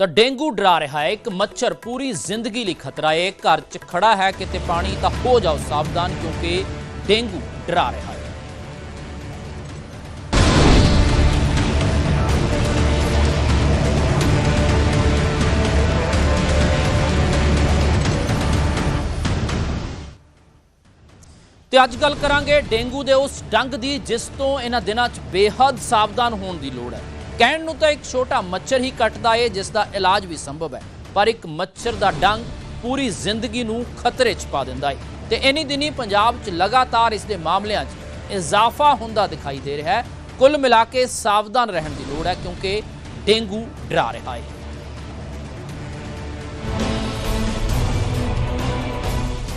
ਤਾਂ ਡੇਂਗੂ ਡਰਾ ਰਿਹਾ ਹੈ। ਇੱਕ ਮੱਛਰ ਪੂਰੀ ਜ਼ਿੰਦਗੀ ਲਈ ਖਤਰਾ ਹੈ। ਘਰ 'ਚ ਖੜਾ ਹੈ, ਕਿਤੇ ਪਾਣੀ ਤਾਂ ਹੋ ਜਾਓ ਸਾਵਧਾਨ, ਕਿਉਂਕਿ ਡੇਂਗੂ ਡਰਾ ਰਿਹਾ ਹੈ। ਤੇ ਅੱਜ ਗੱਲ ਕਰਾਂਗੇ ਡੇਂਗੂ ਦੇ ਉਸ ਡੰਗ ਦੀ, ਜਿਸ ਤੋਂ ਇਹਨਾਂ ਦਿਨਾਂ 'ਚ ਬੇਹੱਦ ਸਾਵਧਾਨ ਹੋਣ ਦੀ ਲੋੜ ਹੈ। ਕਹਿਣ ਨੂੰ ਤਾਂ ਇੱਕ ਛੋਟਾ ਮੱਛਰ ਹੀ ਕੱਟਦਾ ਏ, ਜਿਸ ਦਾ ਇਲਾਜ ਵੀ ਸੰਭਵ ਹੈ। ਪਰ ਇੱਕ ਮੱਛਰ ਦਾ ਡੰਗ ਪੂਰੀ ਜ਼ਿੰਦਗੀ ਨੂੰ ਖਤਰੇ 'ਚ ਪਾ ਦਿੰਦਾ ਏ। ਤੇ ਇਨੀ ਦਿਨੀ ਪੰਜਾਬ 'ਚ ਲਗਾਤਾਰ ਇਸ ਦੇ ਮਾਮਲਿਆਂ 'ਚ ਇਜ਼ਾਫਾ ਹੁੰਦਾ ਦਿਖਾਈ ਦੇ ਰਿਹਾ ਹੈ। ਕੁੱਲ ਮਿਲਾ ਕੇ ਸਾਵਧਾਨ ਰਹਿਣ ਦੀ ਲੋੜ ਹੈ, ਕਿਉਂਕਿ ਡੇਂਗੂ ਡਰਾ ਰਿਹਾ ਹੈ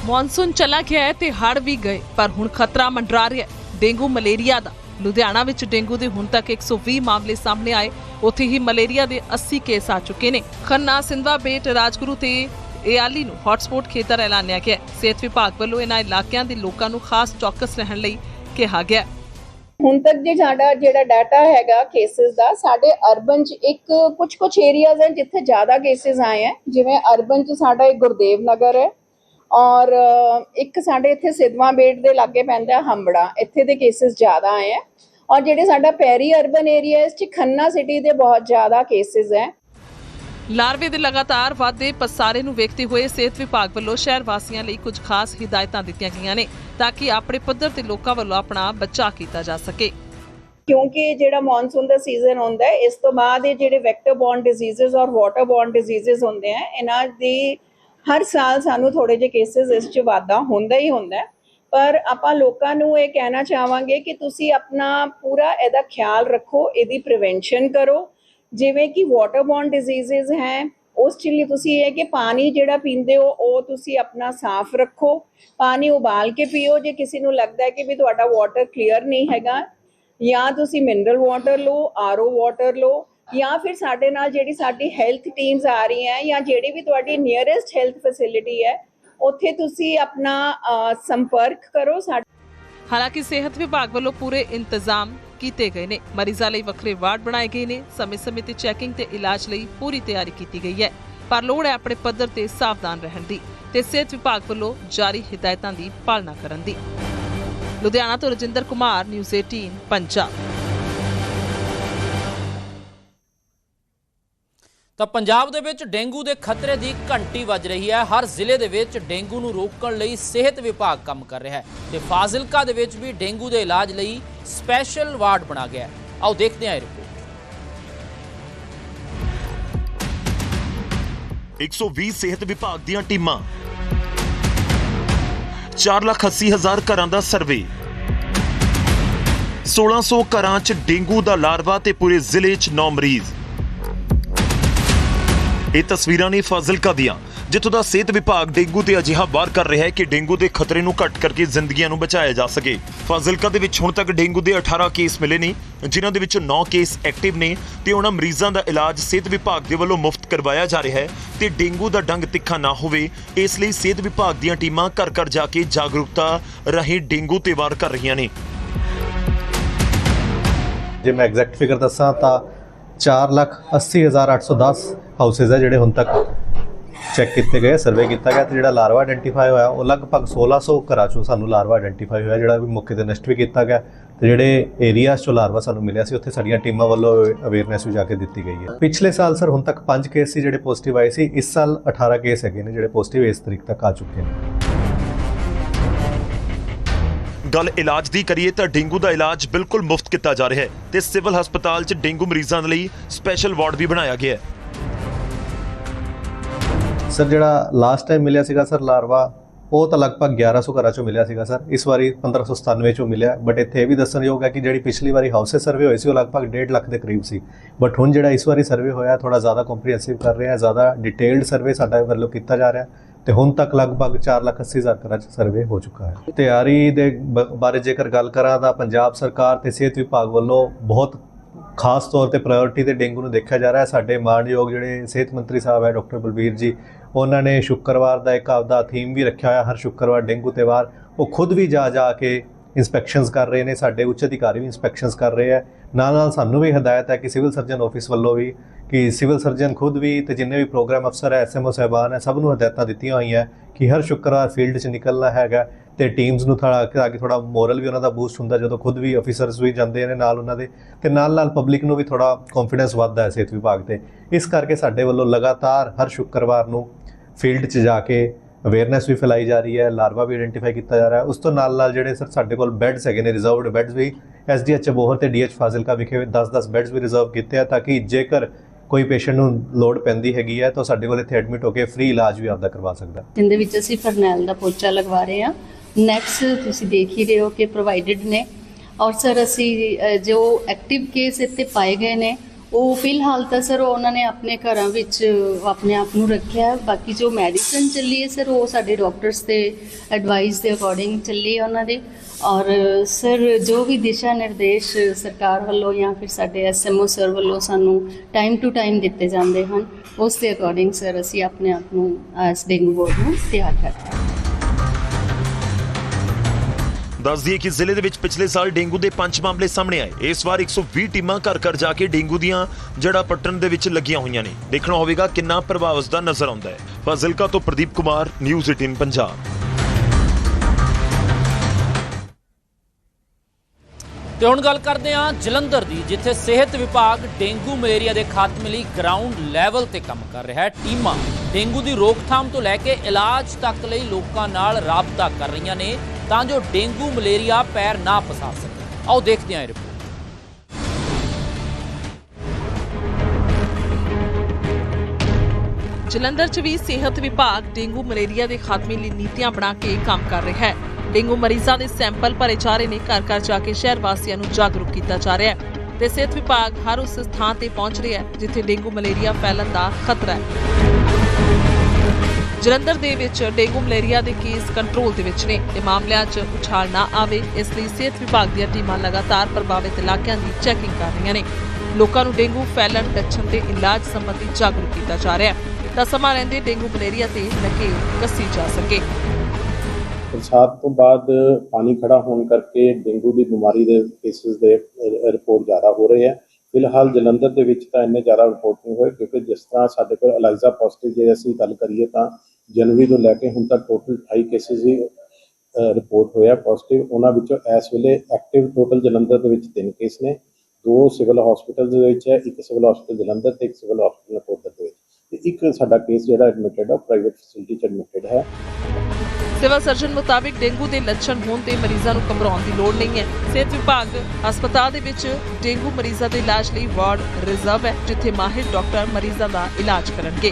ਮੌਨਸੂਨ ਚਲਾ ਗਿਆ ਹੈ ਤੇ ਹੜ੍ਹ ਵੀ ਗਏ, ਪਰ ਹੁਣ ਖਤਰਾ ਮੰਡਰਾ ਰਿਹਾ ਹੈ। ਡੇਂਗੂ ਮਲੇਰੀਆ ਦਾ ਲੁਧਿਆਣਾ ਵਿੱਚ ਡੇਂਗੂ ਦੇ ਹੁਣ ਤੱਕ 120 ਮਾਮਲੇ ਸਾਹਮਣੇ ਆਏ। ਉੱਥੇ ਹੀ ਮਲੇਰੀਆ ਦੇ 80 ਕੇਸ ਆ ਚੁੱਕੇ ਨੇ। ਖੰਨਾ ਸਿੰਧਵਾ ਬੇਟ, ਰਾਜਗੁਰੂ ਤੇ ਏਆਲੀ ਨੂੰ ਹੌਟਸਪੌਟ ਖੇਤਰ ਐਲਾਨਿਆ ਗਿਆ ਸਿਹਤ ਵਿਭਾਗ ਵੱਲੋਂ ਇਹਨਾਂ ਇਲਾਕਿਆਂ ਦੇ ਲੋਕਾਂ ਨੂੰ ਖਾਸ ਚੌਕਸ ਰਹਿਣ ਲਈ ਕਿਹਾ ਗਿਆ ਹੁਣ ਤੱਕ ਜੇ ਸਾਡਾ ਜਿਹੜਾ ਡਾਟਾ ਹੈਗਾ ਕੇਸਿਸ ਦਾ, ਸਾਡੇ ਅਰਬਨ ਚ ਇੱਕ ਕੁਝ ਕੁਝ ਏਰੀਆਜ਼ ਹਨ ਜਿੱਥੇ ਜ਼ਿਆਦਾ ਕੇਸਿਸ ਆਏ ਹੈ। ਜਿਵੇਂ ਅਰਬਨ ਚ ਸਾਡਾ ਇੱਕ ਗੁਰਦੇਵ ਨਗਰ ਹੈ। ਔਰ ਇੱਕ ਸਾਡੇ ਇੱਥੇ ਸਿਦਵਾ ਬੇਟ ਦੇ ਲਾਗੇ ਪੈਂਦਾ ਹੰਬੜਾ। ਇੱਥੇ ਦੇ ਕੇਸਿਸ ਜ਼ਿਆਦਾ ਆਏ ਹੈ। ਔਰ ਜਿਹੜੇ ਸਾਡਾ ਪੈਰੀ ਅਰਬਨ ਏਰੀਆਜ਼ ਚ ਖੰਨਾ ਸਿਟੀ ਦੇ ਬਹੁਤ ਜ਼ਿਆਦਾ ਕੇਸਿਸ ਹੈ। ਲਾਰਵੇ ਦੇ ਲਗਾਤਾਰ ਵਾਧੇ ਪਸਾਰੇ ਨੂੰ ਵੇਖਦੇ ਹੋਏ ਸਿਹਤ ਵਿਭਾਗ ਵੱਲੋਂ ਸ਼ਹਿਰ ਵਾਸੀਆਂ ਲਈ ਕੁਝ ਖਾਸ ਹਿਦਾਇਤਾਂ ਦਿੱਤੀਆਂ ਗਈਆਂ ਨੇ ਤਾਂ ਕਿ ਆਪਣੇ ਪੱਧਰ ਤੇ ਲੋਕਾਂ ਵੱਲੋਂ ਆਪਣਾ ਬਚਾਅ ਕੀਤਾ ਜਾ ਸਕੇ। ਕਿਉਂਕਿ ਜਿਹੜਾ ਮੌਨਸੂਨ ਦਾ ਸੀਜ਼ਨ ਹੁੰਦਾ ਹੈ ਇਸ ਤੋਂ ਬਾਅਦ ਇਹ ਜਿਹੜੇ ਵੈਕਟਰ ਬੌਰਨ ਡਿਜ਼ੀਜ਼ਸ ਔਰ ਵਾਟਰ ਬੌਰਨ ਡਿਜ਼ੀਜ਼ਸ ਹੁੰਦੇ ਆ ਇਹਨਾਂ ਦੀ ਹਰ ਸਾਲ ਸਾਨੂੰ ਥੋੜੇ ਜਿਹੇ ਕੇਸਿਸ ਇਸ 'ਚ ਵਾਧਾ ਹੁੰਦਾ ਹੀ ਹੁੰਦਾ ਪਰ ਆਪਾਂ ਲੋਕਾਂ ਨੂੰ ਇਹ ਕਹਿਣਾ ਚਾਹਾਂਗੇ ਕਿ ਤੁਸੀਂ ਆਪਣਾ ਪੂਰਾ ਇਹਦਾ ਖਿਆਲ ਰੱਖੋ, ਇਹਦੀ ਪ੍ਰੀਵੈਂਸ਼ਨ ਕਰੋ। ਜਿਵੇਂ ਕਿ ਵਾਟਰ ਬੌਰਨ ਡਿਜ਼ੀਜ਼ਸ ਹੈ, ਉਸ ਚ ਲਈ ਤੁਸੀਂ ਇਹ ਕਿ ਪਾਣੀ ਜਿਹੜਾ ਪੀਂਦੇ ਹੋ, ਉਹ ਤੁਸੀਂ ਆਪਣਾ ਸਾਫ਼ ਰੱਖੋ। ਪਾਣੀ ਉਬਾਲ ਕੇ ਪੀਓ, ਜੇ ਕਿਸੇ ਨੂੰ ਲੱਗਦਾ ਹੈ ਕਿ ਵੀ ਤੁਹਾਡਾ ਵਾਟਰ ਕਲੀਅਰ ਨਹੀਂ ਹੈਗਾ, ਜਾਂ ਤੁਸੀਂ ਮਿਨਰਲ ਵਾਟਰ ਲਓ ਆਰਓ ਵਾਟਰ ਲਓ ਜਾਂ ਫਿਰ ਸਾਡੇ ਨਾਲ ਜਿਹੜੀ ਸਾਡੀ ਹੈਲਥ ਟੀਮਸ ਆ ਰਹੀਆਂ ਜਾਂ ਜਿਹੜੀ ਵੀ ਤੁਹਾਡੀ ਨੀਅਰੈਸਟ ਹੈਲਥ ਫੈਸਿਲਿਟੀ ਹੈ, ਉੱਥੇ ਤੁਸੀਂ ਆਪਣਾ ਸੰਪਰਕ ਕਰੋ ਹਾਲਾਂਕਿ ਸਿਹਤ ਵਿਭਾਗ ਵੱਲੋਂ ਪੂਰੇ ਇੰਤਜ਼ਾਮ ਕੀਤੇ ਗਏ ਨੇ। ਮਰੀਜ਼ਾਂ ਲਈ ਵੱਖਰੇ ਵਾਰਡ ਬਣਾਏ ਗਏ ਨੇ। ਸਮੇਂ-ਸਮੇਂ ਤੇ ਚੈਕਿੰਗ ਤੇ ਇਲਾਜ ਲਈ ਪੂਰੀ ਤਿਆਰੀ ਕੀਤੀ ਗਈ ਹੈ। ਪਰ ਲੋੜ ਹੈ ਆਪਣੇ ਪੱਧਰ ਤੇ ਸਾਵਧਾਨ ਰਹਿਣ ਦੀ ਤੇ ਸਿਹਤ ਵਿਭਾਗ ਵੱਲੋਂ ਜਾਰੀ ਹਦਾਇਤਾਂ ਦੀ ਪਾਲਣਾ ਕਰਨ ਦੀ। ਲੁਧਿਆਣਾ ਤੋਂ ਰਜਿੰਦਰ ਕੁਮਾਰ ਨਿਊਜ਼ 18 ਪੰਜਾਬ ਤਾਂ ਪੰਜਾਬ ਦੇ ਵਿੱਚ ਡੇਂਗੂ ਦੇ ਖਤਰੇ ਦੀ ਘੰਟੀ ਵੱਜ ਰਹੀ ਹੈ। ਹਰ ਜ਼ਿਲ੍ਹੇ ਦੇ ਵਿੱਚ ਡੇਂਗੂ ਨੂੰ ਰੋਕਣ ਲਈ ਸਿਹਤ ਵਿਭਾਗ ਕੰਮ ਕਰ ਰਿਹਾ ਹੈ ਤੇ ਫਾਜ਼ਿਲਕਾ ਦੇ ਵਿੱਚ ਵੀ ਡੇਂਗੂ ਦੇ ਇਲਾਜ ਲਈ ਸਪੈਸ਼ਲ ਵਾਰਡ ਬਣਾ ਗਿਆ ਹੈ। ਆਓ ਦੇਖਦੇ ਹਾਂ ਇਹ ਰਿਪੋਰਟ 120 ਸਿਹਤ ਵਿਭਾਗ ਦੀਆਂ ਟੀਮਾਂ। 480000 ਘਰਾਂ ਦਾ ਸਰਵੇ। 1600 ਘਰਾਂ 'ਚ ਡੇਂਗੂ ਦਾ ਲਾਰਵਾ ਤੇ ਪੂਰੇ ਜ਼ਿਲ੍ਹੇ 'ਚ 9 ਮਰੀਜ਼। ਇਹ ਤਸਵੀਰਾਂ ਨੇ ਫਾਜ਼ਿਲਕਾ ਦੀਆਂ, ਜਿੱਥੋਂ ਦਾ ਸਿਹਤ ਵਿਭਾਗ ਡੇਂਗੂ ਤੇ ਅਜਿਹਾ ਵਾਰ ਕਰ ਰਿਹਾ ਹੈ ਕਿ ਡੇਂਗੂ ਦੇ ਖਤਰੇ ਨੂੰ ਘੱਟ ਕਰਕੇ ਜ਼ਿੰਦਗੀਆਂ ਨੂੰ ਬਚਾਇਆ ਜਾ ਸਕੇ। ਫਾਜ਼ਿਲਕਾ ਦੇ ਵਿੱਚ ਹੁਣ ਤੱਕ ਡੇਂਗੂ ਦੇ 18 ਕੇਸ ਮਿਲੇ ਨੇ, ਜਿਨ੍ਹਾਂ ਦੇ ਵਿੱਚੋਂ 9 ਕੇਸ ਐਕਟਿਵ ਨੇ ਤੇ ਉਹਨਾਂ ਮਰੀਜ਼ਾਂ ਦਾ ਇਲਾਜ ਸਿਹਤ ਵਿਭਾਗ ਦੇ ਵੱਲੋਂ ਮੁਫਤ ਕਰਵਾਇਆ ਜਾ ਰਿਹਾ ਹੈ ਤੇ ਡੇਂਗੂ ਦਾ ਡੰਗ ਤਿੱਖਾ ਨਾ ਹੋਵੇ, ਇਸ ਲਈ ਸਿਹਤ ਵਿਭਾਗ ਦੀਆਂ ਟੀਮਾਂ ਘਰ ਘਰ ਜਾ ਕੇ ਜਾਗਰੂਕਤਾ ਰਾਹੀਂ ਡੇਂਗੂ ਤੇ ਵਾਰ ਕਰ ਰਹੀਆਂ ਨੇ। ਜੇ ਮੈਂ ਐਗਜ਼ੈਕਟ ਫਿਗਰ ਦੱਸਾਂ ਤਾਂ 480810 ਹਾਊਸਸ ਹੈ ਜਿਹੜੇ ਹੁਣ ਤੱਕ ਚੈੱਕ ਕੀਤੇ ਗਏ ਸਰਵੇ ਕੀਤਾ ਗਿਆ ਤੇ ਜਿਹੜਾ ਲਾਰਵਾ ਆਇਡੈਂਟੀਫਾਈ ਹੋਇਆ, ਉਹ ਲਗਭਗ 1600 ਘਰਾਂ ਚੋਂ ਸਾਨੂੰ ਲਾਰਵਾ ਆਇਡੈਂਟੀਫਾਈ ਹੋਇਆ, ਜਿਹੜਾ ਵੀ ਮੌਕੇ ਤੇ ਨਸ਼ਟ ਵੀ ਕੀਤਾ ਗਿਆ ਤੇ ਜਿਹੜੇ ਏਰੀਆਜ਼ ਚੋਂ ਲਾਰਵਾ ਸਾਨੂੰ ਮਿਲਿਆ ਸੀ, ਉੱਥੇ ਸਾਡੀਆਂ ਟੀਮਾਂ ਵੱਲੋਂ ਅਵੇਅਰਨੈਸ ਵੀ ਜਾ ਕੇ ਦਿੱਤੀ ਗਈ ਹੈ। ਪਿਛਲੇ ਸਾਲ ਸਰ ਹੁਣ ਤੱਕ 5 ਕੇਸ ਸੀ ਜਿਹੜੇ ਪੋਜ਼ਿਟਿਵ ਆਏ ਸੀ, ਇਸ ਸਾਲ 18 ਕੇਸ ਹੈਗੇ ਨੇ ਜਿਹੜੇ ਪੋਜ਼ਿਟਿਵ ਇਸ ਤਰੀਕ ਤੱਕ ਆ ਚੁੱਕੇ ਨੇ। ਗੱਲ ਇਲਾਜ ਦੀ ਕਰੀਏ ਤਾਂ ਡੇਂਗੂ ਦਾ ਇਲਾਜ ਬਿਲਕੁਲ ਮੁਫਤ ਕੀਤਾ ਜਾ ਰਿਹਾ ਹੈ ਤੇ ਸਿਵਲ ਹਸਪਤਾਲ 'ਚ ਡੇਂਗੂ ਮਰੀਜ਼ਾਂ ਦੇ ਲਈ ਸਪੈਸ਼ਲ ਵਾਰਡ ਵੀ ਬਣਾਇਆ ਗਿਆ ਹੈ। ਸਰ, ਜਿਹੜਾ ਲਾਸਟ ਟਾਈਮ ਮਿਲਿਆ ਸੀਗਾ ਸਰ ਲਾਰਵਾ, ਉਹ ਤਾਂ ਲਗਭਗ 1100 ਘਰਾਂ ਚੋਂ ਮਿਲਿਆ ਸੀਗਾ ਸਰ। ਇਸ ਵਾਰੀ 1597 ਚੋਂ ਮਿਲਿਆ ਬਟ ਇੱਥੇ ਇਹ ਵੀ ਦੱਸਣਯੋਗ ਹੈ ਕਿ ਜਿਹੜੀ ਪਿਛਲੀ ਵਾਰੀ ਹਾਊਸਸ ਸਰਵੇ ਹੋਏ ਸੀ, ਉਹ ਲਗਭਗ 1.5 ਲੱਖ ਦੇ ਕਰੀਬ ਸੀ। ਬਟ ਹੁਣ ਜਿਹੜਾ ਇਸ ਵਾਰੀ ਸਰਵੇ ਹੋਇਆ ਥੋੜਾ ਜ਼ਿਆਦਾ ਕੰਪਰੀਹੈਂਸਿਵ ਕਰ ਰਿਹਾ ਹੈ ਜ਼ਿਆਦਾ ਡਿਟੇਲਡ ਸਰਵੇ ਸਾਡੇ ਵੱਲੋਂ ਕੀਤਾ ਜਾ ਰਿਹਾ ਹੈ ਤੇ ਹੁਣ ਤੱਕ ਲਗਭਗ 4 ਲੱਖ 80 ਹਜ਼ਾਰ ਘਰਾਂ 'ਚ ਸਰਵੇ ਹੋ ਚੁੱਕਾ ਹੈ। ਤਿਆਰੀ ਦੇ ਬ- ਬਾਰੇ ਜੇਕਰ ਗੱਲ ਕਰਾਂ ਤਾਂ ਪੰਜਾਬ ਸਰਕਾਰ ਤੇ ਸਿਹਤ ਵਿਭਾਗ ਵੱਲੋਂ ਬਹੁਤ ਖਾਸ ਤੌਰ ਤੇ ਪ੍ਰਾਇੋਰਟੀ ਤੇ ਡੇਂਗੂ ਨੂੰ ਦੇਖਿਆ ਜਾ ਰਿਹਾ ਹੈ। ਸਾਡੇ ਮਾਣਯੋਗ ਜਿਹੜੇ ਸਿਹਤ ਮੰਤਰੀ ਸਾਹਿਬ ਹੈ, ਡਾਕਟਰ ਬਲਬੀਰ ਜੀ ਉਹਨਾਂ ਨੇ ਸ਼ੁੱਕਰਵਾਰ ਦਾ ਇੱਕ ਆਪਦਾ ਥੀਮ ਵੀ ਰੱਖਿਆ ਹੋਇਆ, ਹਰ ਸ਼ੁੱਕਰਵਾਰ ਡੇਂਗੂ ਤੇ ਵਾਰ। ਉਹ ਖੁਦ ਵੀ ਜਾ ਜਾ ਕੇ ਇਨਸਪੈਕਸ਼ਨਸ ਕਰ ਰਹੇ ਨੇ, ਸਾਡੇ ਉੱਚ ਅਧਿਕਾਰੀ ਵੀ ਇਨਸਪੈਕਸ਼ਨਸ ਕਰ ਰਹੇ ਆ। ਨਾਲ ਨਾਲ ਸਾਨੂੰ ਵੀ ਹਦਾਇਤ ਹੈ ਕਿ ਸਿਵਲ ਸਰਜਨ ਆਫਿਸ ਵੱਲੋਂ ਵੀ ਕਿ ਸਿਵਲ ਸਰਜਨ ਖੁਦ ਵੀ ਤੇ ਜਿੰਨੇ ਵੀ ਪ੍ਰੋਗਰਾਮ ਅਫਸਰ ਹੈ ਐਸਐਮਓ ਸਾਹਿਬਾਨ ਹੈ, ਸਭ ਨੂੰ ਹਦਾਇਤਾਂ ਦਿੱਤੀਆਂ ਹੋਈਆਂ ਕਿ ਹਰ ਸ਼ੁੱਕਰਵਾਰ ਫੀਲਡ 'ਚ ਨਿਕਲਣਾ ਹੈਗਾ। ਤੇ ਟੀਮਸ ਨੂੰ ਥੋੜਾ ਤਾਂ ਕਿ ਥੋੜਾ ਮੋਰਲ ਵੀ ਉਹਨਾਂ ਦਾ ਬੂਸਟ ਹੁੰਦਾ, ਜਦੋਂ ਖੁਦ ਵੀ ਅਫੀਸਰਸ ਵੀ ਜਾਂਦੇ ਨੇ ਨਾਲ ਉਹਨਾਂ ਦੇ, ਤੇ ਨਾਲ ਨਾਲ ਪਬਲਿਕ ਨੂੰ ਵੀ ਥੋੜਾ ਕੰਫੀਡੈਂਸ ਵੱਧਦਾ ਹੈ ਸਿਹਤ ਵਿਭਾਗ ਤੇ। ਇਸ ਕਰਕੇ ਸਾਡੇ ਵੱਲੋਂ ਲਗਾਤਾਰ ਹਰ ਸ਼ੁੱਕਰਵਾਰ ਨੂੰ ਫੀਲਡ 'ਚ ਜਾ ਕੇ ਅਵੇਅਰਨੈਸ ਵੀ ਫੈਲਾਈ ਜਾ ਰਹੀ ਹੈ ਲਾਰਵਾ ਵੀ ਆਇਡੈਂਟੀਫਾਈ ਕੀਤਾ ਜਾ ਰਿਹਾ ਹੈ। ਉਸ ਤੋਂ ਨਾਲ ਨਾਲ ਜਿਹੜੇ ਸਰ ਸਾਡੇ ਕੋਲ ਬੈੱਡਸ ਹੈਗੇ ਨੇ ਰਿਜ਼ਰਵਡ ਬੈੱਡਸ ਵੀ ਐਸਡੀਐਚ ਅਬੋਹਰ ਤੇ ਡੀਐਚ ਫਾਜ਼ਿਲਕਾ ਵਿਖੇ 10-10 ਬੈੱਡਸ ਵੀ ਰਿਜ਼ਰਵ ਕੀਤੇ ਆ, ਤਾਂ ਕਿ ਜੇਕਰ ਕੋਈ ਪੇਸ਼ੈਂਟ ਨੂੰ ਲੋੜ ਪੈਂਦੀ ਹੈਗੀ ਹੈ, ਤਾਂ ਸਾਡੇ ਕੋਲ ਇੱਥੇ ਐਡਮਿਟ ਹੋ ਕੇ ਫ੍ਰੀ ਇਲਾਜ ਵੀ ਆਪਦਾ ਕਰਵਾ ਸਕਦਾ। ਜਿੰਦੇ ਵਿੱਚ ਅਸੀਂ ਫਰਨੈਲ ਦਾ ਪੋਚਾ ਲਗਵਾ ਰਹੇ ਹਾਂ। ਨੈਟਸ ਤੁਸੀਂ ਦੇਖ ਹੀ ਰਹੇ ਹੋ ਕਿ ਪ੍ਰੋਵਾਈਡਡ ਨੇ। ਔਰ ਸਰ ਅਸੀਂ ਜੋ ਐਕਟਿਵ ਕੇਸ ਇੱਥੇ ਪਾਏ ਗਏ ਨੇ, ਉਹ ਫਿਲਹਾਲ ਤਾਂ ਸਰ ਉਹਨਾਂ ਨੇ ਆਪਣੇ ਘਰਾਂ ਵਿੱਚ, ਆਪਣੇ ਆਪ ਨੂੰ ਰੱਖਿਆ ਬਾਕੀ ਜੋ ਮੈਡੀਸਨ ਚੱਲੀ ਹੈ ਸਰ ਉਹ ਸਾਡੇ ਡਾਕਟਰਸ ਦੇ ਐਡਵਾਈਸ ਦੇ ਅਕੋਰਡਿੰਗ ਚੱਲੀ ਹੈ ਉਹਨਾਂ ਦੀ। ਔਰ ਸਰ ਜੋ ਵੀ ਦਿਸ਼ਾ ਨਿਰਦੇਸ਼ ਸਰਕਾਰ ਵੱਲੋਂ ਜਾਂ ਫਿਰ ਸਾਡੇ ਐਸਐਮਓ ਸਰ ਵੱਲੋਂ ਸਾਨੂੰ ਟਾਈਮ ਟੂ ਟਾਈਮ ਦਿੱਤੇ ਜਾਂਦੇ ਹਨ, ਉਸ ਦੇ ਅਕੋਰਡਿੰਗ ਸਰ ਅਸੀਂ ਆਪਣੇ ਆਪ ਨੂੰ ਇਸ ਡੇਂਗੂ ਬੋਰਡ ਨੂੰ ਤਿਆਰ ਕਰਦੇ ਦੱਸ ਦਈਏ ਕਿ ਜ਼ਿਲ੍ਹੇ ਦੇ ਵਿੱਚ ਪਿਛਲੇ ਸਾਲ ਡੇਂਗੂ ਦੇ ਪੰਜ ਮਾਮਲੇ ਸਾਹਮਣੇ ਆਏ। ਇਸ ਵਾਰ 120 ਟੀਮਾਂ ਘਰ ਘਰ ਜਾ ਕੇ ਡੇਂਗੂ ਦੀਆਂ ਜੜ੍ਹਾਂ ਪੱਟਣ ਦੇ ਵਿੱਚ ਲੱਗੀਆਂ ਹੋਈਆਂ ਨੇ। ਦੇਖਣਾ ਹੋਵੇਗਾ ਕਿੰਨਾ ਪ੍ਰਭਾਵ ਉਸ ਦਾ ਨਜ਼ਰ ਆਉਂਦਾ ਹੈ। ਫਾਜ਼ਿਲਕਾ ਤੋਂ ਪ੍ਰਦੀਪ ਕੁਮਾਰ, ਨਿਊਜ਼ 18 ਪੰਜਾਬ। ਤੇ ਹੁਣ ਗੱਲ ਕਰਦੇ ਹਾਂ ਜਲੰਧਰ ਦੀ, ਜਿੱਥੇ ਸਿਹਤ ਵਿਭਾਗ ਡੇਂਗੂ ਮਲੇਰੀਆ ਦੇ ਖਾਤਮੇ ਲਈ ਗਰਾਊਂਡ ਲੈਵਲ ਤੇ ਕੰਮ ਕਰ ਰਿਹਾ ਹੈ। ਟੀਮਾਂ ਡੇਂਗੂ ਦੀ ਰੋਕਥਾਮ ਤੋਂ ਲੈ ਕੇ ਇਲਾਜ ਤੱਕ ਲਈ ਲੋਕਾਂ ਨਾਲ ਰਾਬਤਾ ਕਰ ਰਹੀਆਂ ਨੇ। ਤਾਂ ਜੋ ਡੇਂਗੂ ਮਲੇਰੀਆ ਪੈਰ ਨਾ ਪਸਾਰ ਸਕੇ। ਆਓ ਦੇਖਦੇ ਹਾਂ ਇਹ ਰਿਪੋਰਟ ਜਲੰਧਰ 'ਚ ਵੀ ਸਿਹਤ ਵਿਭਾਗ ਡੇਂਗੂ ਮਲੇਰੀਆ ਦੇ ਖਾਤਮੇ ਲਈ ਨੀਤੀਆਂ ਬਣਾ ਕੇ ਕੰਮ ਕਰ ਰਿਹਾ ਹੈ। ਡੇਂਗੂ ਮਰੀਜ਼ਾਂ ਦੇ ਸੈਂਪਲ ਭਰੇ ਜਾ ਰਹੇ ਨੇ, ਘਰ ਘਰ ਜਾ ਕੇ ਸ਼ਹਿਰ ਵਾਸੀਆਂ ਨੂੰ ਜਾਗਰੂਕ ਕੀਤਾ ਜਾ ਰਿਹਾ ਹੈ ਤੇ ਸਿਹਤ ਵਿਭਾਗ ਹਰ ਉਸ ਥਾਂ ਤੇ ਪਹੁੰਚ ਰਿਹਾ ਹੈ ਜਿੱਥੇ ਡੇਂਗੂ ਮਲੇਰੀਆ ਫੈਲਣ ਦਾ ਖਤਰਾ ਹੈ। ਜਲੰਧਰ ਦੇ ਵਿੱਚ ਡੇਂਗੂ ਮਲੇਰੀਆ ਦੇ ਕੇਸ ਕੰਟਰੋਲ ਦੇ ਵਿੱਚ ਨੇ। ਤੇ ਮਾਮਲਿਆਂ 'ਚ ਉਛਾਲ ਨਾ ਆਵੇ, ਇਸ ਲਈ ਸਿਹਤ ਵਿਭਾਗ ਦੀਆਂ ਟੀਮਾਂ ਲਗਾਤਾਰ ਪ੍ਰਭਾਵਿਤ ਇਲਾਕਿਆਂ ਦੀ ਚੈਕਿੰਗ ਕਰ ਰਹੀਆਂ ਨੇ। ਲੋਕਾਂ ਨੂੰ ਡੇਂਗੂ ਫੈਲਣ, ਲੱਛਣ ਤੇ ਇਲਾਜ ਸੰਬੰਧੀ ਜਾਗਰੂਕ ਕੀਤਾ ਜਾ ਰਿਹਾ ਹੈ। ਤਾਂ ਸਮਾਂ ਰਹਿੰਦੇ ਡੇਂਗੂ ਮਲੇਰੀਆ ਤੇ ਨਕੇਲ ਕੱਸੀ ਜਾ ਸਕੇ। ਬਰਸਾਤ ਤੋਂ ਬਾਅਦ ਪਾਣੀ ਖੜਾ ਹੋਣ ਕਰਕੇ ਡੇਂਗੂ ਦੀ ਬਿਮਾਰੀ ਦੇ ਕੇਸਿਸ ਦੇ ਰਿਪੋਰਟ ਜ਼ਿਆਦਾ ਹੋ ਰਹੇ ਹੈ। ਫਿਲਹਾਲ ਜਲੰਧਰ ਦੇ ਵਿੱਚ ਤਾਂ ਇੰਨੇ ਜ਼ਿਆਦਾ ਰਿਪੋਰਟ ਨਹੀਂ ਹੋਏ, ਕਿਉਂਕਿ ਜਿਸ ਤਰ੍ਹਾਂ ਸਾਡੇ ਕੋਲ ਅਲਾਈਜ਼ਾ ਪੋਜ਼ਿਟਿਵ ਜੇ ਅਸੀਂ ਗੱਲ ਕਰੀਏ ਤਾਂ ਜਨਵਰੀ ਤੋਂ ਲੈ ਕੇ ਹੁਣ ਤੱਕ ਟੋਟਲ 28 ਕੇਸਿਸ ਹੀ ਰਿਪੋਰਟ ਹੋਇਆ ਪੋਜ਼ਿਟਿਵ ਉਹਨਾਂ ਵਿੱਚੋਂ ਇਸ ਵੇਲੇ ਐਕਟਿਵ ਟੋਟਲ ਜਲੰਧਰ ਦੇ ਵਿੱਚ ਤਿੰਨ ਕੇਸ ਨੇ, ਦੋ ਸਿਵਲ ਹਸਪੀਟਲ ਦੇ ਵਿੱਚ ਹੈ, ਇੱਕ ਸਿਵਲ ਹਸਪੀਟਲ ਜਲੰਧਰ ਤੇ ਇੱਕ ਸਿਵਲ ਹਸਪੀਟਲ ਨਕੋਦਰ ਦੇ ਵਿੱਚ। ਤੇ ਇੱਕ ਸਾਡਾ ਕੇਸ ਜਿਹੜਾ ਐਡਮਿਟਡ ਹੈ ਪ੍ਰਾਈਵੇਟ ਫੈਸਿਲਿਟੀ ਚ ਐਡਮਿਟਡ ਹੈ। ਸਿਵਲ ਸਰਜਨ ਮੁਤਾਬਿਕ ਡੇਂਗੂ ਦੇ ਲੱਛਣ ਹੋਣ ਤੇ ਮਰੀਜ਼ਾਂ ਨੂੰ ਘਬਰਾਉਣ ਦੀ ਲੋੜ ਨਹੀਂ ਹੈ। ਸਿਹਤ ਵਿਭਾਗ ਹਸਪਤਾਲ ਦੇ ਵਿੱਚ ਡੇਂਗੂ ਮਰੀਜ਼ਾਂ ਦੇ ਇਲਾਜ ਲਈ ਵਾਰਡ ਰਿਜ਼ਰਵ ਹੈ ਜਿੱਥੇ ਮਾਹਿਰ ਡਾਕਟਰ ਮਰੀਜ਼ਾਂ ਦਾ ਇਲਾਜ ਕਰਨਗੇ।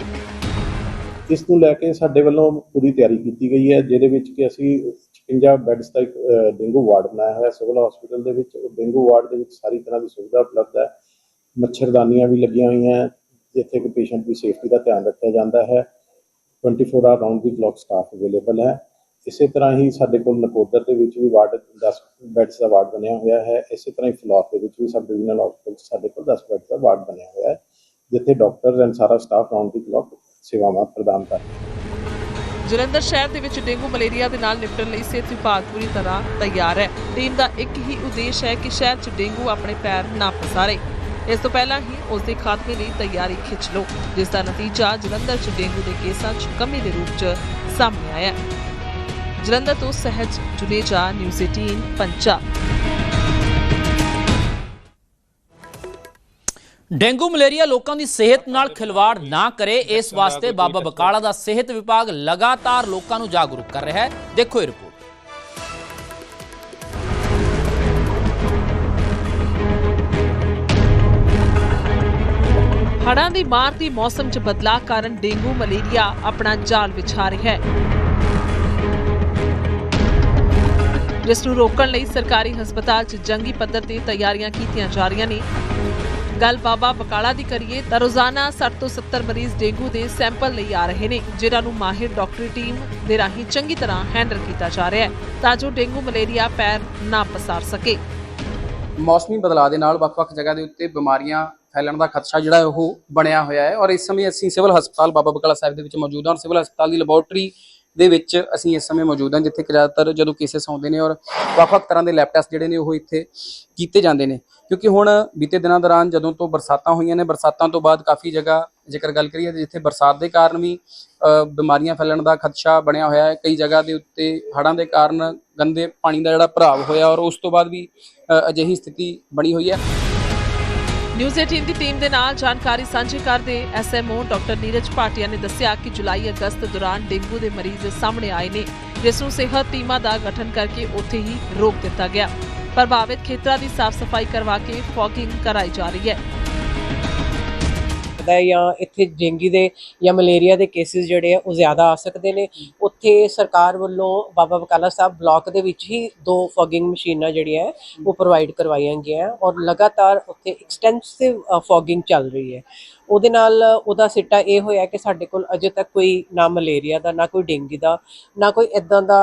ਇਸ ਨੂੰ ਲੈ ਕੇ ਸਾਡੇ ਵੱਲੋਂ ਪੂਰੀ ਤਿਆਰੀ ਕੀਤੀ ਗਈ ਹੈ ਜਿਹਦੇ ਵਿੱਚ ਕਿ ਅਸੀਂ 56 ਬੈੱਡਸ ਦਾ ਇੱਕ ਅਹ, ਡੇਂਗੂ ਵਾਰਡ ਬਣਾਇਆ ਹੋਇਆ ਸਿਵਲ ਹਸਪੀਟਲ ਦੇ ਵਿੱਚ। ਉਹ ਡੇਂਗੂ ਵਾਰਡ ਦੇ ਵਿੱਚ ਸਾਰੀ ਤਰ੍ਹਾਂ ਦੀ ਸੁਵਿਧਾ ਉਪਲਬਧ ਹੈ। ਮੱਛਰਦਾਨੀਆਂ ਵੀ ਲੱਗੀਆਂ ਹੋਈਆਂ ਜਿੱਥੇ ਕਿ ਪੇਸ਼ੈਂਟ ਦੀ ਸੇਫਟੀ ਦਾ ਧਿਆਨ ਰੱਖਿਆ ਜਾਂਦਾ ਹੈ। 24 hour round the clock staff available ਹੈ। ਇਸੇ ਤਰ੍ਹਾਂ ਹੀ ਸਾਡੇ ਕੋਲ ਨਕੋਦਰ ਦੇ ਵਿੱਚ ਵੀ ਵਾਰਡ 10 ਬੈੱਡਸ ਦਾ ਵਾਰਡ ਬਣਿਆ ਹੋਇਆ ਹੈ, ਇਸੇ ਤਰ੍ਹਾਂ ਹੀ ਫਲੋਰ ਦੇ ਵਿੱਚ ਵੀ ਸਬ ਡਿਵੀਜ਼ਨਲ ਹਸਪਤਾਲ 'ਚ ਸਾਡੇ ਕੋਲ 10 ਬੈੱਡ ਦਾ ਵਾਰਡ ਬਣਿਆ ਹੋਇਆ ਹੈ, ਜਿੱਥੇ ਡਾਕਟਰਸ ਐਂਡ ਸਾਰਾ ਸਟਾਫ ਰਾਉਂਡ ਦੀ ਕਲੌਕ ਸੇਵਾਵਾਂ ਪ੍ਰਦਾਨ ਕਰ ਰਿਹਾ ਹੈ ਜਲੰਧਰ ਸ਼ਹਿਰ ਦੇ ਵਿੱਚ ਡੇਂਗੂ ਮਲੇਰੀਆ ਦੇ ਨਾਲ ਨਿਪਟਣ ਲਈ ਸਿਹਤ ਵਿਭਾਗ ਪੂਰੀ ਤਰ੍ਹਾਂ ਤਿਆਰ ਹੈ। ਟੀਮ ਦਾ ਇੱਕ ਹੀ ਉਦੇਸ਼ ਹੈ ਕਿ ਸ਼ਹਿਰ 'ਚ ਡੇਂਗੂ ਆਪਣੇ ਪੈਰ ਨਾ ਪਸਾਰੇ। ਇਸ ਤੋਂ ਪਹਿਲਾਂ ਹੀ ਉਸ ਦੇ ਖਾਤਮੇ ਲਈ ਤਿਆਰੀ ਖਿੱਚ ਲਓ, ਜਿਸ ਦਾ ਨਤੀਜਾ ਜਲੰਧਰ 'ਚ ਡੇਂਗੂ ਦੇ ਕੇਸਾਂ 'ਚ ਕਮੀ ਦੇ ਰੂਪ 'ਚ ਸਾਹਮਣੇ ਆਇਆ ਹੈ। ਜਲੰਧਰ ਤੋਂ Sehaj Juneja news 18 Punjab dengue malaria ਲੋਕਾਂ ਦੀ ਸਿਹਤ ਨਾਲ ਖਿਲਵਾੜ ਨਾ ਕਰੇ ਇਸ ਵਾਸਤੇ ਬਾਬਾ ਬਕਾਲਾ ਦਾ ਸਿਹਤ ਵਿਭਾਗ ਲਗਾਤਾਰ ਲੋਕਾਂ ਨੂੰ ਜਾਗਰੂਕ ਕਰ ਰਿਹਾ ਹੈ। ਦੇਖੋ ਇਹ ਰਿਪੋਰਟ। ਹੜ੍ਹਾਂ ਦੀ ਮਾਰ ਦੀ ਮੌਸਮ 'ਚ ਬਦਲਾਅ ਕਾਰਨ ਡੇਂਗੂ ਮਲੇਰੀਆ ਆਪਣਾ ਜਾਲ ਵਿਛਾ ਰਿਹਾ ਹੈ। ਜਿਸ ਨੂੰ ਰੋਕਣ ਲਈ ਸਰਕਾਰੀ ਹਸਪਤਾਲ 'ਚ ਜੰਗੀ ਪੱਧਰ ਤੇ ਤਿਆਰੀਆਂ ਕੀਤੀਆਂ ਜਾ ਰਹੀਆਂ ਨੇ। ਗੱਲ ਬਾਬਾ ਬਕਾਲਾ ਦੀ ਕਰੀਏ ਤਾਂ ਰੋਜ਼ਾਨਾ 60 ਤੋਂ 70 ਮਰੀਜ਼ ਡੇਂਗੂ ਦੇ ਸੈਂਪਲ ਲਈ ਆ ਰਹੇ ਨੇ, ਜਿਨ੍ਹਾਂ ਨੂੰ ਮਾਹਿਰ ਡਾਕਟਰੀ ਟੀਮ ਦੇ ਰਾਹੀਂ ਚੰਗੀ ਤਰ੍ਹਾਂ ਹੈਂਡਲ ਕੀਤਾ ਜਾ ਰਿਹਾ ਹੈ ਤਾਂ ਜੋ ਡੇਂਗੂ ਮਲੇਰੀਆ ਪੈਰ ਨਾ ਪਸਾਰ ਸਕੇ। ਮੌਸਮੀ ਬਦਲਾਅ ਦੇ ਨਾਲ ਵੱਖ-ਵੱਖ ਜਗ੍ਹਾ ਦੇ ਉੱਤੇ ਬਿਮਾਰੀਆਂ ਫੈਲਣ ਦਾ ਖਦਸ਼ਾ ਜਿਹੜਾ ਉਹ ਬਣਿਆ ਹੋਇਆ ਹੈ ਔਰ ਇਸ ਸਮੇਂ ਅਸੀਂ ਸਿਵਲ ਹਸਪਤਾਲ ਬਾਬਾ ਬਕਾਲਾ ਸਾਹਿਬ ਦੇ ਵਿੱਚ ਮੌਜੂਦ ਹਾਂ ਸਿਵਲ ਹਸਪਤਾਲ ਦੀ ਲੈਬੋਰਟਰੀ ਦੇ ਵਿੱਚ ਅਸੀਂ ਇਸ ਸਮੇਂ ਮੌਜੂਦ ਹਾਂ, ਜਿੱਥੇ ਕਿ ਜ਼ਿਆਦਾਤਰ ਜਦੋਂ ਕੇਸਸ ਆਉਂਦੇ ਨੇ ਔਰ ਵੱਖ-ਵੱਖ ਤਰ੍ਹਾਂ ਦੇ ਲੈਬ ਟੈਸਟ ਜਿਹੜੇ ਨੇ ਉਹ ਇੱਥੇ ਕੀਤੇ ਜਾਂਦੇ ਨੇ। ਕਿਉਂਕਿ ਹੁਣ ਬੀਤੇ ਦਿਨਾਂ ਦੌਰਾਨ ਜਦੋਂ ਤੋਂ ਬਰਸਾਤਾਂ ਹੋਈਆਂ ਨੇ, ਬਰਸਾਤਾਂ ਤੋਂ ਬਾਅਦ ਕਾਫੀ ਜਗ੍ਹਾ ਜੇਕਰ ਗੱਲ ਕਰੀਏ ਤਾਂ ਜਿੱਥੇ ਬਰਸਾਤ ਦੇ ਕਾਰਨ ਵੀ ਬਿਮਾਰੀਆਂ ਫੈਲਣ ਦਾ ਖਦਸ਼ਾ ਬਣਿਆ ਹੋਇਆ ਹੈ। ਕਈ ਜਗ੍ਹਾ ਦੇ ਉੱਤੇ ਹੜ੍ਹਾਂ ਦੇ ਕਾਰਨ ਗੰਦੇ ਪਾਣੀ ਦਾ ਜਿਹੜਾ ਭਰਾਵ ਹੋਇਆ ਔਰ ਉਸ ਤੋਂ ਬਾਅਦ ਵੀ ਅਜਿਹੀ ਸਥਿਤੀ ਬਣੀ ਹੋਈ ਹੈ। ਨਿਊਜ਼ 18 ਦੀ ਟੀਮ ਦੇ ਨਾਲ ਜਾਣਕਾਰੀ ਸਾਂਝੀ ਕਰਦੇ ਐਸਐਮਓ ਡਾਕਟਰ ਨੀਰਜ ਭਾਟੀਆ ਨੇ ਦੱਸਿਆ ਕਿ ਜੁਲਾਈ ਅਗਸਤ ਦੌਰਾਨ ਡੇਂਗੂ ਦੇ ਮਰੀਜ਼ ਸਾਹਮਣੇ ਆਏ ਨੇ, ਜਿਸ ਨੂੰ ਸਿਹਤ ਟੀਮਾਂ ਦਾ ਗਠਨ ਕਰਕੇ ਉੱਥੇ ਹੀ ਰੋਕ ਦਿੱਤਾ ਗਿਆ। ਪ੍ਰਭਾਵਿਤ ਖੇਤਰਾਂ ਦੀ ਸਾਫ਼ ਸਫ਼ਾਈ ਕਰਵਾ ਕੇ ਫੌਗਿੰਗ ਕਰਾਈ ਜਾ ਰਹੀ ਹੈ। ਸਕਦਾ ਹੈ ਜਾਂ ਇੱਥੇ ਡੇਂਗੀ ਦੇ ਜਾਂ ਮਲੇਰੀਆ ਦੇ ਕੇਸਿਸ ਜਿਹੜੇ ਆ ਉਹ ਜ਼ਿਆਦਾ ਆ ਸਕਦੇ ਨੇ। ਉੱਥੇ ਸਰਕਾਰ ਵੱਲੋਂ ਬਾਬਾ ਬਕਾਲਾ ਸਾਹਿਬ ਬਲਾਕ ਦੇ ਵਿੱਚ ਹੀ ਦੋ ਫੋਗਿੰਗ ਮਸ਼ੀਨਾਂ ਜਿਹੜੀਆਂ ਹੈ, ਉਹ ਪ੍ਰੋਵਾਈਡ ਕਰਵਾਈਆਂ ਗਈਆਂ ਔਰ ਲਗਾਤਾਰ ਉੱਥੇ ਐਕਸਟੈਂਸਿਵ ਫੋਗਿੰਗ ਚੱਲ ਰਹੀ ਹੈ। ਉਹਦੇ ਨਾਲ ਉਹਦਾ ਸਿੱਟਾ ਇਹ ਹੋਇਆ ਕਿ ਸਾਡੇ ਕੋਲ ਅਜੇ ਤੱਕ ਕੋਈ ਨਾ ਮਲੇਰੀਆ ਦਾ ਨਾ ਕੋਈ ਡੇਂਗੀ ਦਾ ਨਾ ਕੋਈ ਇਦਾਂ ਦਾ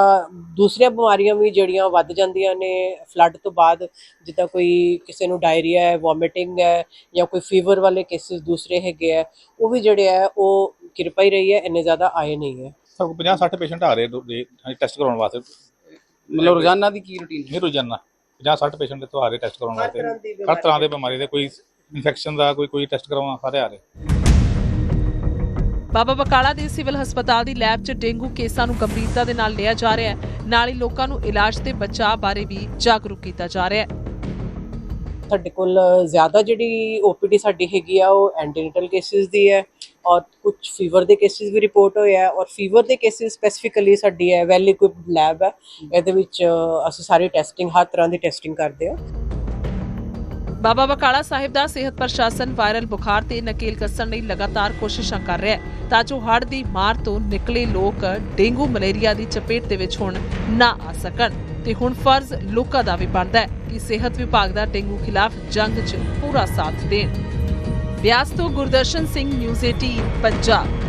ਦੂਸਰੀਆਂ ਬਿਮਾਰੀਆਂ ਵੀ ਜਿਹੜੀਆਂ ਵੱਧ ਜਾਂਦੀਆਂ ਨੇ ਫਲੱਡ ਤੋਂ ਬਾਅਦ ਜਿੱਦਾਂ ਕੋਈ ਕਿਸੇ ਨੂੰ ਡਾਇਰੀਆ ਹੈ ਵੋਮਿਟਿੰਗ ਹੈ ਜਾਂ ਕੋਈ ਫੀਵਰ ਵਾਲੇ ਕੇਸਿਸ ਦੂਸਰੇ ਹੈਗੇ ਆ ਉਹ ਵੀ ਜਿਹੜੇ ਆ ਉਹ ਕਿਰਪਾ ਹੀ ਰਹੀ ਹੈ ਇੰਨੇ ਜ਼ਿਆਦਾ ਆਏ ਨਹੀਂ ਹੈ। ਸਭ 50 60 ਪੇਸ਼ੈਂਟ ਆ ਰਹੇ ਟੈਸਟ ਕਰਾਉਣ ਵਾਸਤੇ। ਮਤਲਬ ਰੋਜ਼ਾਨਾ ਦੀ ਕੀ ਰੁਟੀਨ ਇਹ ਰੋਜ਼ਾਨਾ 50 60 ਪੇਸ਼ੈਂਟ ਇੱਥੋਂ ਆ ਰਹੇ ਟੈਸਟ ਕਰਾਉਣ ਵਾਸਤੇ। ਹਰ ਤਰ੍ਹਾਂ ਦੇ ਬਿਮਾਰੀ ਦੇ ਕੋਈ ਇਨਫੈਕਸ਼ਨ ਦਾ ਕੋਈ ਕੋਈ ਟੈਸਟ ਕਰਾਉਣਾ ਸਾਰੇ ਆ ਰਹੇ। ਬਾਬਾ ਬਕਾਲਾ ਦੇ ਸਿਵਲ ਹਸਪਤਾਲ ਦੀ ਲੈਬ 'ਚ ਡੇਂਗੂ ਕੇਸਾਂ ਨੂੰ ਗੰਭੀਰਤਾ ਦੇ ਨਾਲ ਲਿਆ ਜਾ ਰਿਹਾ ਹੈ। ਨਾਲ ਹੀ ਲੋਕਾਂ ਨੂੰ ਇਲਾਜ ਤੇ ਬਚਾਅ ਬਾਰੇ ਵੀ ਜਾਗਰੂਕ ਕੀਤਾ ਜਾ ਰਿਹਾ ਹੈ। ਸਾਡੇ ਕੋਲ ਜ਼ਿਆਦਾ ਜਿਹੜੀ ਓਪੀਡੀ ਸਾਡੀ ਹੈਗੀ ਆ ਉਹ ਐਂਟੀਨੇਟਲ ਕੇਸਿਸ ਦੀ ਹੈ ਔਰ ਕੁਝ ਫੀਵਰ ਦੇ ਕੇਸਿਸ ਵੀ ਰਿਪੋਰਟ ਹੋਏ ਆ ਔਰ ਫੀਵਰ ਦੇ ਕੇਸਿਸ ਸਪੈਸੀਫਿਕਲੀ ਸਾਡੀ ਹੈ ਵੈਲ ਇਕਵਿਪਡ ਲੈਬ ਹੈ। ਇਹਦੇ ਵਿੱਚ ਅਸੀਂ ਸਾਰੀ ਟੈਸਟਿੰਗ ਹਰ ਤਰ੍ਹਾਂ ਦੀ ਟੈਸਟਿੰਗ ਕਰਦੇ ਹਾਂ। ਬਾਬਾ ਬਕਾਲਾ ਸਾਹਿਬ ਦਾ ਸਿਹਤ ਪ੍ਰਸ਼ਾਸਨ ਵਾਇਰਲ ਬੁਖਾਰ ਤੇ ਨਕੇਲ ਕੱਸਣ ਲਈ ਲਗਾਤਾਰ ਕੋਸ਼ਿਸ਼ਾਂ ਕਰ ਰਿਹਾ ਹੈ ਤਾਂ ਜੋ ਹੜ੍ਹ ਦੀ ਮਾਰ ਤੋਂ ਨਿਕਲੇ ਲੋਕ ਡੇਂਗੂ ਮਲੇਰੀਆ ਦੀ ਚਪੇਟ ਦੇ ਵਿੱਚ ਹੁਣ ਨਾ ਆ ਸਕਣ। ਤੇ ਹੁਣ ਫਰਜ਼ ਲੋਕਾਂ ਦਾ ਵੀ ਬਣਦਾ ਹੈ ਕਿ ਸਿਹਤ ਵਿਭਾਗ ਦਾ ਡੇਂਗੂ ਖਿਲਾਫ ਜੰਗ 'ਚ ਪੂਰਾ ਸਾਥ ਦੇਣ। ਬਿਆਸ ਤੋਂ ਗੁਰਦਰਸ਼ਨ ਸਿੰਘ, ਨਿਊਜ਼ 18 ਪੰਜਾਬ।